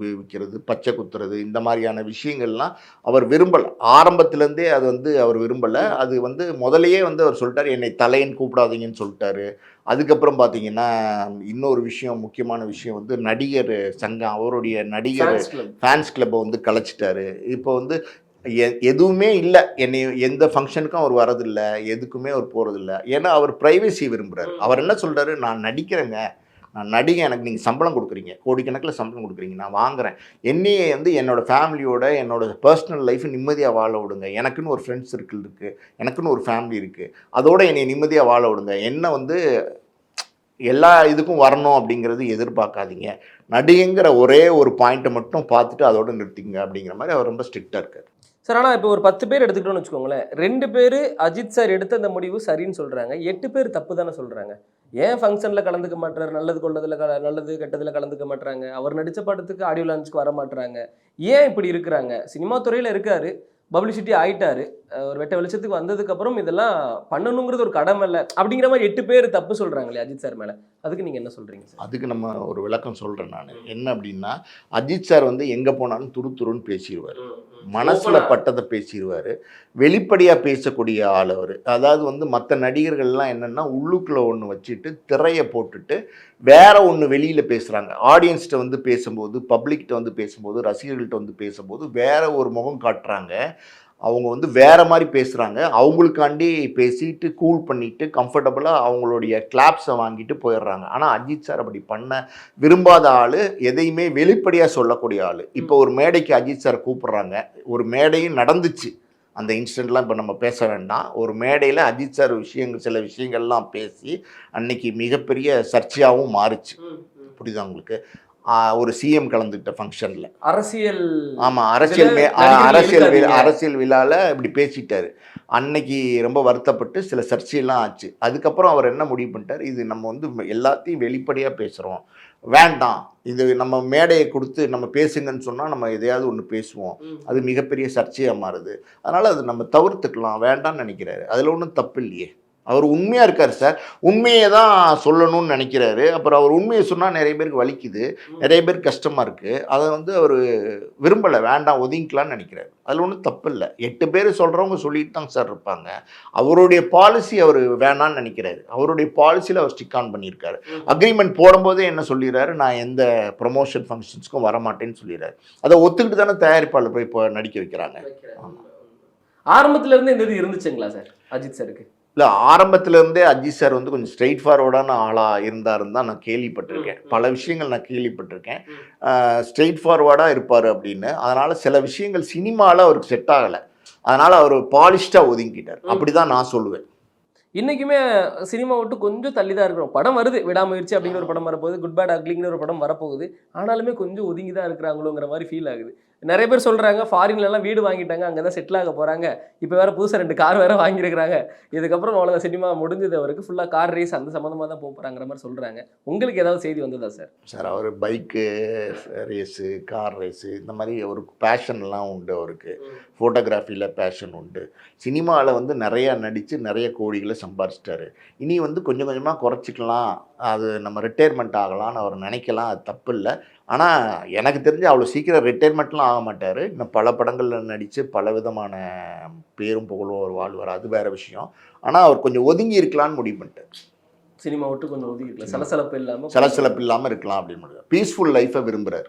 விற்கிறது பச்சை குத்துறது இந்த மாதிரியான விஷயங்கள்லாம் அவர் விரும்பலை. ஆரம்பத்துலேருந்தே அது வந்து அவர் விரும்பலை. அது வந்து முதலையே வந்து அவர் சொல்லிட்டாரு என்னை தலைன்னு கூப்பிடாதீங்கன்னு சொல்லிட்டாரு. அதுக்கப்புறம் பார்த்தீங்கன்னா இன்னொரு விஷயம் முக்கியமான விஷயம் வந்து நடிகர் சங்கம் அவருடைய நடிகர். ஃபேன்ஸ் கிளப்பை வந்து கலைச்சிட்டாரு. இப்போ வந்து எதுவுமே இல்லை. என்னை எந்த ஃபங்க்ஷனுக்கும் அவர் வரதில்ல எதுக்குமே அவர் போகிறதில்ல ஏன்னா அவர் ப்ரைவசி விரும்புகிறார் அவர் என்ன சொல்றாரு? நான் நடிக்கிறேங்க. நான் நடிகை எனக்கு நீங்கள் சம்பளம் கொடுக்குறீங்க. கோடிக்கணக்கில் சம்பளம் கொடுக்குறீங்க. நான் வாங்குறேன். என்னையே வந்து என்னோட ஃபேமிலியோட என்னோட பர்சனல் லைஃப் நிம்மதியாக வாழ விடுங்க. எனக்குன்னு ஒரு ஃப்ரெண்ட்ஸ் சர்க்கிள் இருக்குது எனக்குன்னு ஒரு ஃபேமிலி இருக்குது அதோட என்னை நிம்மதியாக வாழ விடுங்க. என்ன வந்து எல்லா இதுக்கும் வரணும் அப்படிங்கிறது எதிர்பார்க்காதீங்க. நடிகைங்கிற ஒரே ஒரு பாயிண்ட்டை மட்டும் பார்த்துட்டு அதோட நிறுத்திங்க அப்படிங்கிற மாதிரி அவர் ரொம்ப ஸ்ட்ரிக்டாக இருக்கார். சார் ஆனால் இப்போ ஒரு பத்து பேர் எடுத்துக்கிட்டோம்னு வச்சுக்கோங்களேன். ரெண்டு பேர் அஜித் சார் எடுத்த அந்த முடிவு சரின்னு சொல்கிறாங்க எட்டு பேர் தப்பு தானே சொல்கிறாங்க ஏன் ஃபங்க்ஷனில் கலந்துக்க மாட்டாரு நல்லது கொண்டதில் க நல்லது கெட்டதில் கலந்துக்க மாட்டாங்க அவர் நடித்த படத்துக்கு ஆடியோ லான்ச்சுக்கு வர மாட்டாங்க ஏன் இப்படி இருக்கிறாங்க? சினிமா துறையில் இருக்காரு. பப்ளிசிட்டி ஆயிட்டாரு. ஒரு வெட்ட வெளிச்சத்துக்கு வந்ததுக்கு அப்புறம் இதெல்லாம் பண்ணணுங்கிறது ஒரு கடமை இல்லை. அப்படிங்கிற மாதிரி எட்டு பேர் தப்பு சொல்கிறாங்களே அஜித் சார் மேலே. அதுக்கு நீங்கள் என்ன சொல்கிறீங்க சார்? அதுக்கு நம்ம ஒரு விளக்கம் சொல்கிறேன் நான். என்ன அப்படின்னா அஜித் சார் வந்து எங்கே போனாலும் துரு துருன்னு பேசிடுவார். மனசுல பட்டதை பேசிடுவார் வெளிப்படையாக பேசக்கூடிய ஆள் அவர். அதாவது வந்து மற்ற நடிகர்கள்லாம் என்னென்னா உள்ளுக்குள்ளே ஒன்று வச்சுட்டு திரையை போட்டுட்டு வேற ஒன்று வெளியில் பேசுகிறாங்க ஆடியன்ஸ்கிட்ட வந்து பேசும்போது பப்ளிக்கிட்ட வந்து பேசும்போது ரசிகர்கள்ட்ட வந்து பேசும்போது வேற ஒரு முகம் காட்டுறாங்க. அவங்க வந்து வேற மாதிரி பேசுகிறாங்க அவங்களுக்காண்டி பேசிட்டு கூல் பண்ணிட்டு கம்ஃபர்டபுளாக அவங்களுடைய கிளாப்ஸை வாங்கிட்டு போயிடுறாங்க. ஆனால் அஜித் சார் அப்படி பண்ண விரும்பாத ஆள் எதையுமே வெளிப்படையாக சொல்லக்கூடிய ஆள். இப்போ ஒரு மேடைக்கு அஜித் சார் கூப்பிடுறாங்க. ஒரு மேடையும் நடந்துச்சு. அந்த இன்சிடெண்ட்லாம் இப்போ நம்ம பேச வேண்டாம். ஒரு மேடையில் அஜித் சார் விஷயங்கள் சில விஷயங்கள்லாம் பேசி அன்னைக்கு மிகப்பெரிய சர்ச்சையாகவும் மாறுச்சு. புரியுதா உங்களுக்கு? ஒரு சிஎம் கலந்துக்கிட்ட ஃபங்க்ஷனில் அரசியல் ஆமாம் அரசியல் மே அரசியல். அரசியல் விழாவில் இப்படி பேசிட்டாரு. அன்னைக்கு ரொம்ப வருத்தப்பட்டு சில சர்ச்சையெல்லாம் ஆச்சு. அதுக்கப்புறம் அவர் என்ன முடிவு பண்ணிட்டார்? இது நம்ம வந்து எல்லாத்தையும் வெளிப்படையாக பேசுகிறோம் வேண்டாம். இது நம்ம மேடையை கொடுத்து நம்ம பேசுங்கன்னு சொன்னால் நம்ம எதையாவது ஒன்று பேசுவோம். அது மிகப்பெரிய சர்ச்சையாக மாறுது. அதனால் அது நம்ம தவிர்த்துக்கலாம். வேண்டாம்னு நினைக்கிறாரு. அதில் ஒன்றும் தப்பு இல்லையே. அவர் உண்மையாக இருக்கார் சார். உண்மையை தான் சொல்லணும்னு நினைக்கிறாரு. அப்புறம் அவர் உண்மையை சொன்னால் நிறைய பேருக்கு வலிக்குது. நிறைய பேருக்கு கஷ்டமாக இருக்குது அதை வந்து அவர் விரும்பலை. வேண்டாம் ஒதுங்கிக்கலாம்னு நினைக்கிறாரு. அதில் ஒன்றும் தப்பு இல்லை. எட்டு பேர் சொல்கிறவங்க சொல்லிட்டு தான் சார் இருப்பாங்க. அவருடைய பாலிசி அவர் வேணான்னு நினைக்கிறாரு. அவருடைய பாலிசியில் அவர் ஸ்டிக் ஆன் பண்ணியிருக்காரு. அக்ரிமெண்ட் போடும்போதே என்ன சொல்லிடுறாரு? நான் எந்த ப்ரொமோஷன் ஃபங்க்ஷன்ஸ்க்கும் வரமாட்டேன்னு சொல்லிடுறாரு. அதை ஒத்துக்கிட்டு தானே தயாரிப்பாளர் போய் இப்போ நடிக்க வைக்கிறாங்க. ஆரம்பத்துல இருந்து இந்த இது இருந்துச்சுங்களா சார்? அஜித் சாருக்கு? இல்லை ஆரம்பத்துல இருந்தே அஜித் சார் வந்து கொஞ்சம் ஸ்ட்ரெயிட் ஃபார்வர்டான ஆளாக இருந்தாருன்னு தான் நான் கேள்விப்பட்டிருக்கேன். பல விஷயங்கள் நான் கேள்விப்பட்டிருக்கேன். ஸ்ட்ரெயிட் ஃபார்வர்டாக இருப்பார் அப்படின்னு. அதனால் சில விஷயங்கள் சினிமாவில் அவருக்கு செட் ஆகலை. அதனால் அவர் பாலிஷ்டாக ஒதுங்கிட்டார். அப்படி தான் நான் சொல்லுவேன். இன்னைக்குமே சினிமா விட்டு கொஞ்சம் தள்ளி தான் இருக்கிறோம். படம் வருது. விடாமுயற்சி அப்படிங்கிற ஒரு படம் வரப்போகுது. குட் பேட் அக்லிங்கிற ஒரு படம் வரப்போகுது. ஆனாலுமே கொஞ்சம் ஒதுங்கி தான் இருக்கிறாங்களோங்கிற மாதிரி ஃபீல் ஆகுது. நிறைய பேர் சொல்றாங்க ஃபாரின்ல எல்லாம் வீடு வாங்கிட்டாங்க அங்கே தான் செட்டில் ஆக போறாங்க. இப்போ வேற புதுசாக ரெண்டு கார் வேற வாங்கியிருக்கிறாங்க. இதுக்கப்புறம் அவ்வளோ சினிமா முடிஞ்சது அவருக்கு. ஃபுல்லாக கார் ரேஸ் அந்த சம்மந்தமாக தான் போக போறாங்கிற மாதிரி சொல்றாங்க. உங்களுக்கு ஏதாவது செய்தி வந்ததா சார் சார் அவர் பைக்கு ரேஸு கார் ரேஸு இந்த மாதிரி ஒரு பேஷன்லாம் உண்டு அவருக்கு. ஃபோட்டோகிராஃபியில் பேஷன் உண்டு. சினிமாவில் வந்து நிறையா நடித்து நிறைய கோடிகளை சம்பாரிச்சிட்டாரு. இனி வந்து கொஞ்சம் கொஞ்சமாக குறைச்சிக்கலாம். அது நம்ம ரிட்டையர்மெண்ட் ஆகலாம்னு அவர் நினைக்கலாம். அது தப்பு இல்லை ஆனால் எனக்கு தெரிஞ்சு அவ்வளோ சீக்கிரம் ரிட்டையர்மெண்ட்லாம் ஆக மாட்டார். இன்னும் பல படங்களில் நடித்து பல விதமான பேரும் புகழும் அவர் வாழ்வார் அது வேறு விஷயம். ஆனால் அவர் கொஞ்சம் ஒதுங்கி இருக்கலாம்னு முடிவு பண்ணிட்டார். சினிமா விட்டு கொஞ்சம் ஒதுக்கி இருக்கலாம் சலசலப்பு இல்லாமல் சலசலப்பு இல்லாமல் இருக்கலாம் அப்படின்னு பீஸ்ஃபுல் லைஃப்பை விரும்புகிறார்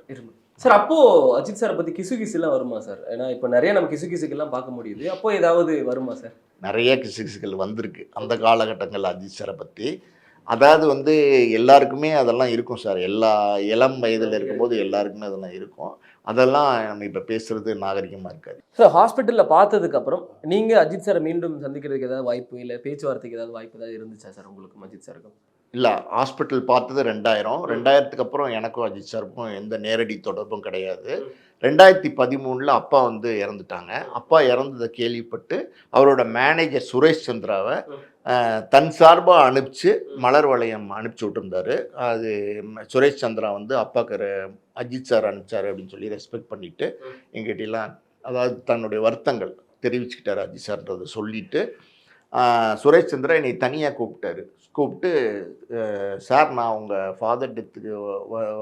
சார் அப்போ அஜித் சாரை பத்தி கிசு கிசுலாம் வருமா சார்? ஏன்னா இப்போ நிறைய நம்ம கிசு கிசுக்கெல்லாம் பார்க்க முடியுது. அப்போ ஏதாவது வருமா சார்? நிறைய கிசுகிசுகள் வந்திருக்கு. அந்த காலகட்டங்கள் அஜித் சாரை பற்றி அதாவது வந்து எல்லாருக்குமே அதெல்லாம் இருக்கும் சார். எல்லா இளம் வயதில் இருக்கும்போது எல்லாருக்குமே அதெல்லாம் இருக்கும். அதெல்லாம் நம்ம இப்போ பேசுறது நாகரிகமாக இருக்காது. சார் ஹாஸ்பிட்டலில் பார்த்ததுக்கு அப்புறம் நீங்கள் அஜித் சாரை மீண்டும் சந்திக்கிறதுக்கு ஏதாவது வாய்ப்பு இல்லை? பேச்சுவார்த்தைக்கு ஏதாவது வாய்ப்பு ஏதாவது இருந்துச்சா சார் உங்களுக்கு அஜித் சாருக்கும்? இல்லை ஹாஸ்பிட்டல் பார்த்தது ரெண்டாயிரம். ரெண்டாயிரத்துக்கு அப்புறம் எனக்கும் அஜித் சாருக்கும் எந்த நேரடி தொடர்பும் கிடையாது. ரெண்டாயிரத்தி பதிமூணில் அப்பா வந்து இறந்துட்டாங்க. அப்பா இறந்ததை கேள்விப்பட்டு அவரோட மேனேஜர் சுரேஷ் சந்திராவை தன் சார்பாக அனுப்பிச்சு மலர் வளையம் அனுப்பிச்சி விட்டுருந்தாரு. அது சுரேஷ் சந்திரா வந்து அப்பாக்கு அஜித் சார் அனுப்பிச்சார் அப்படின்னு சொல்லி ரெஸ்பெக்ட் பண்ணிவிட்டு எங்கிட்டலாம் அதாவது தன்னுடைய வருத்தங்கள் தெரிவிச்சுக்கிட்டார் அஜித் சார்ன்றதை சொல்லிவிட்டு சுரேஷ் சந்திரா என்னை தனியாக கூப்பிட்டாரு. கூப்பிட்டு சார் நான் உங்கள் ஃபாதர் டெத்துக்கு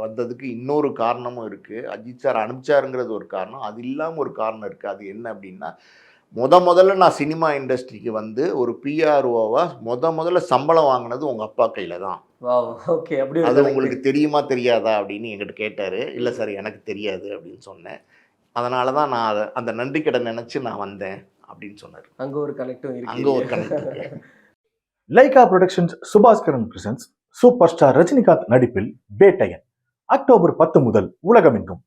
வந்ததுக்கு இன்னொரு காரணமும் இருக்குது அஜித் சார் அனுப்பிச்சாருங்கிறது ஒரு காரணம். அது இல்லாமல் ஒரு காரணம் இருக்குது அது என்ன அப்படின்னா முத முதல்ல நான் சினிமா இண்டஸ்ட்ரிக்கு வந்து ஒரு பிஆர்ஓவா முத முதல்ல சம்பளம் வாங்கினது உங்கள் அப்பா கையில் தான். ஓகே. அப்படி அது. உங்களுக்கு தெரியுமா தெரியாதா அப்படின்னு என்கிட்ட கேட்டார். இல்லை சார் எனக்கு தெரியாது அப்படின்னு சொன்னேன். அதனால தான் நான் அதை அந்த நன்றி கடன் நினச்சி நான் வந்தேன். அப்படின்னு சொன்னார். அங்க ஒரு கனெக்டும் இருக்கு. அங்கே ஒரு Lyca productions Subaskaran presents super star Rajinikanth நடிப்பில் பேட்டையன் அக்டோபர் பத்து முதல் உலகமெங்கும்.